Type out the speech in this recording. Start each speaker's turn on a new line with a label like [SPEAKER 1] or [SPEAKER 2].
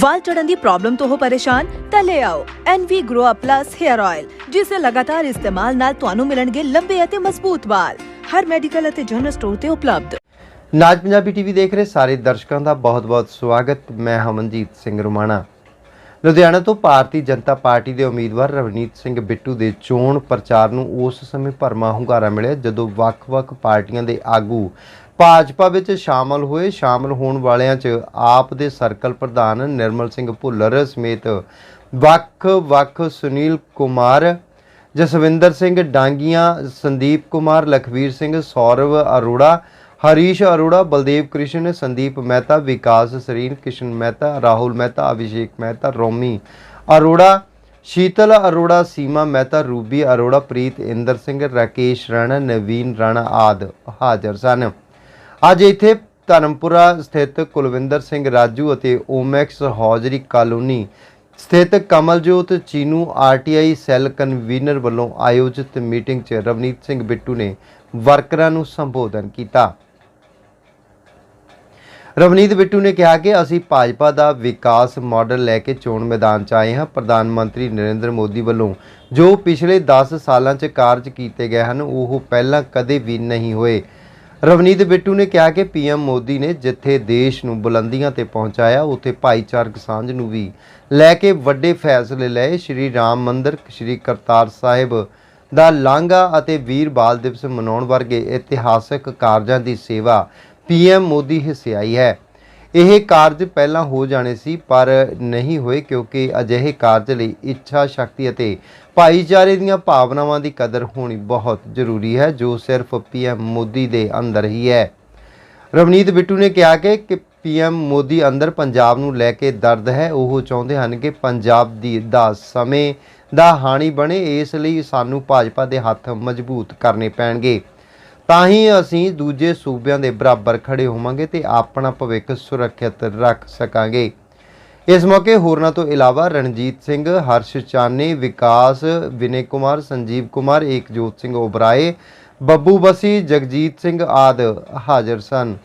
[SPEAKER 1] ਵਾਲ ਝੜਨ ਦੀ problem ਤੋਂ ਹੋ ਪਰੇਸ਼ਾਨ, ਤਾਂ ਲੈ ਆਓ NV Grow Up Plus Hair Oil ਜਿਸ ਦੇ ਲਗਾਤਾਰ ਇਸਤੇਮਾਲ ਨਾਲ ਤੁਹਾਨੂੰ ਮਿਲਣਗੇ ਲੰਬੇ ਅਤੇ ਮਜ਼ਬੂਤ ਵਾਲ। ਹਰ ਮੈਡੀਕਲ ਅਤੇ ਜਨਰਲ ਸਟੋਰ ਤੇ ਉਪਲਬਧ।
[SPEAKER 2] ਨਾਜ ਪੰਜਾਬੀ ਟੀਵੀ ਦੇਖ ਰਹੇ ਸਾਰੇ ਦਰਸ਼ਕਾਂ ਦਾ ਬਹੁਤ-ਬਹੁਤ ਸਵਾਗਤ। ਮੈਂ ਹਮਨਜੀਤ ਸਿੰਘ ਰੁਮਾਣਾ। ਲੁਧਿਆਣਾ ਤੋਂ ਭਾਰਤੀ ਜਨਤਾ ਪਾਰਟੀ ਦੇ ਉਮੀਦਵਾਰ ਰਵਨੀਤ ਸਿੰਘ ਬਿੱਟੂ ਦੇ ਚੋਣ ਪ੍ਰਚਾਰ ਨੂੰ ਉਸ ਸਮੇਂ ਭਰਮਾ ਹੁੰਗਾਰਾ ਮਿਲਿਆ, ਜਦੋਂ ਵੱਖ-ਵੱਖ ਪਾਰਟੀਆਂ ਦੇ ਆਗੂ ਭਾਜਪਾ ਵਿੱਚ ਸ਼ਾਮਲ ਹੋਏ, ਸ਼ਾਮਲ ਹੋਣ ਵਾਲਿਆਂ 'ਚ ਆਪ ਦੇ ਸਰਕਲ ਪ੍ਰਧਾਨ ਨਿਰਮਲ ਸਿੰਘ ਭੁੱਲਰ ਸਮੇਤ ਵੱਖ-ਵੱਖ ਸੁਨੀਲ ਕੁਮਾਰ, ਜਸਵਿੰਦਰ ਸਿੰਘ ਡਾਂਗੀਆਂ, ਸੰਦੀਪ ਕੁਮਾਰ, ਲਖਵੀਰ ਸਿੰਘ ਸੌਰਵ ਅਰੋੜਾ, ਹਰੀਸ਼ ਅਰੋੜਾ, ਬਲਦੇਵ ਕ੍ਰਿਸ਼ਨ, ਸੰਦੀਪ ਮਹਿਤਾ, ਵਿਕਾਸ ਸਰੀਨ, ਕਿਸ਼ਨ ਮਹਿਤਾ, ਰਾਹੁਲ ਮਹਿਤਾ, ਅਭਿਸ਼ੇਕ ਮਹਿਤਾ, ਰੋਮੀ ਅਰੋੜਾ, ਸ਼ੀਤਲ ਅਰੋੜਾ, ਸੀਮਾ ਮਹਿਤਾ, ਰੂਬੀ ਅਰੋੜਾ, ਪ੍ਰੀਤ ਇੰਦਰ ਸਿੰਘ, ਰਾਕੇਸ਼ ਰਾਣਾ, ਨਵੀਨ ਰਾਣਾ ਆਦ ਹਾਜ਼ਰ ਸਨ। ਅੱਜ ਇੱਥੇ ਧਰਮਪੁਰਾ ਸਥਿਤ ਕੁਲਵਿੰਦਰ ਸਿੰਘ ਰਾਜੂ ਅਤੇ ਓਮੈਕਸ ਹੌਜਰੀ ਕਾਲੋਨੀ ਸਥਿਤ Kamaljot Chinu RTI cell convener ਵੱਲੋਂ ਆਯੋਜਿਤ ਮੀਟਿੰਗ 'ਚ ਰਵਨੀਤ ਸਿੰਘ ਬਿੱਟੂ ਨੇ ਵਰਕਰਾਂ ਨੂੰ ਸੰਬੋਧਨ ਕੀਤਾ। ਰਵਨੀਤ ਬਿੱਟੂ ਨੇ ਕਿਹਾ ਕਿ ਅਸੀਂ ਭਾਜਪਾ ਦਾ ਵਿਕਾਸ ਮਾਡਲ ਲੈ ਕੇ ਚੋਣ ਮੈਦਾਨ 'ਚ ਆਏ ਹਾਂ। ਪ੍ਰਧਾਨ ਮੰਤਰੀ ਨਰਿੰਦਰ ਮੋਦੀ ਵੱਲੋਂ ਜੋ ਪਿਛਲੇ 10 ਸਾਲਾਂ 'ਚ ਕਾਰਜ ਕੀਤੇ ਗਏ ਹਨ, ਉਹ ਪਹਿਲਾਂ ਕਦੇ ਵੀ ਨਹੀਂ ਹੋਏ। ਰਵਨੀਤ ਬਿੱਟੂ ਨੇ ਕਿਹਾ ਕਿ ਪੀਐਮ ਮੋਦੀ ਨੇ ਜਿੱਥੇ ਦੇਸ਼ ਨੂੰ ਬੁਲੰਦੀਆਂ ਤੇ ਪਹੁੰਚਾਇਆ, ਉੱਥੇ ਭਾਈਚਾਰਕ ਸਾਂਝ ਨੂੰ ਵੀ ਲੈ ਕੇ ਵੱਡੇ ਫੈਸਲੇ ਲਏ। ਸ਼੍ਰੀ ਰਾਮ ਮੰਦਿਰ, ਸ਼੍ਰੀ ਕਰਤਾਰ ਸਾਹਿਬ ਦਾ ਲਾਂਘਾ ਅਤੇ ਵੀਰ ਬਾਲ ਦਿਵਸ ਮਨਾਉਣ ਵਰਗੇ ਇਤਿਹਾਸਕ ਕਾਰਜਾਂ ਦੀ ਸੇਵਾ ਪੀਐਮ ਮੋਦੀ ਹਿੱਸਿਆਈ ਹੈ। ਇਹ ਕਾਰਜ ਪਹਿਲਾਂ ਹੋ ਜਾਣੇ ਸੀ, ਪਰ ਨਹੀਂ ਹੋਏ ਕਿਉਂਕਿ ਅਜਿਹੇ ਕਾਰਜ ਲਈ ਇੱਛਾ, ਸ਼ਕਤੀ ਅਤੇ ਭਾਈਚਾਰੇ ਦੀਆਂ ਭਾਵਨਾਵਾਂ ਦੀ ਕਦਰ ਹੋਣੀ ਬਹੁਤ ਜ਼ਰੂਰੀ ਹੈ, ਜੋ ਸਿਰਫ ਪੀਐਮ ਮੋਦੀ ਦੇ ਅੰਦਰ ਹੀ ਹੈ। ਰਵਨੀਤ ਬਿੱਟੂ ਨੇ ਕਿਹਾ ਕਿ ਕਿ ਪੀਐਮ ਮੋਦੀ ਅੰਦਰ ਪੰਜਾਬ ਨੂੰ ਲੈ ਕੇ ਦਰਦ ਹੈ। ਉਹ ਚਾਹੁੰਦੇ ਹਨ ਕਿ ਪੰਜਾਬ ਦੀ ਦਾ ਸਮੇਂ ਦਾ ਹਾਣੀ ਬਣੇ, ਇਸ ਲਈ ਸਾਨੂੰ ਭਾਜਪਾ ਦੇ ਹੱਥ ਮਜ਼ਬੂਤ ਕਰਨੇ ਪੈਣਗੇ। ਤਾਂ ਹੀ ਅਸੀਂ ਦੂਜੇ ਸੂਬਿਆਂ ਦੇ ਬਰਾਬਰ ਖੜੇ ਹੋਵਾਂਗੇ ਤੇ ਆਪਣਾ ਭਵਿੱਖ ਸੁਰੱਖਿਅਤ ਰੱਖ ਸਕਾਂਗੇ। ਇਸ ਮੌਕੇ ਹੋਰਨਾਂ ਤੋਂ ਇਲਾਵਾ ਰਣਜੀਤ ਸਿੰਘ, ਹਰਸ਼ ਚਾਨੇ, ਵਿਕਾਸ, ਵਿਨੇ ਕੁਮਾਰ, ਸੰਜੀਵ ਕੁਮਾਰ, ਏਕਜੋਤ ਸਿੰਘ ਓਬਰਾਏ, ਬੱਬੂ ਬਸੀ, ਜਗਜੀਤ ਸਿੰਘ ਆਦ ਹਾਜ਼ਰ ਸਨ।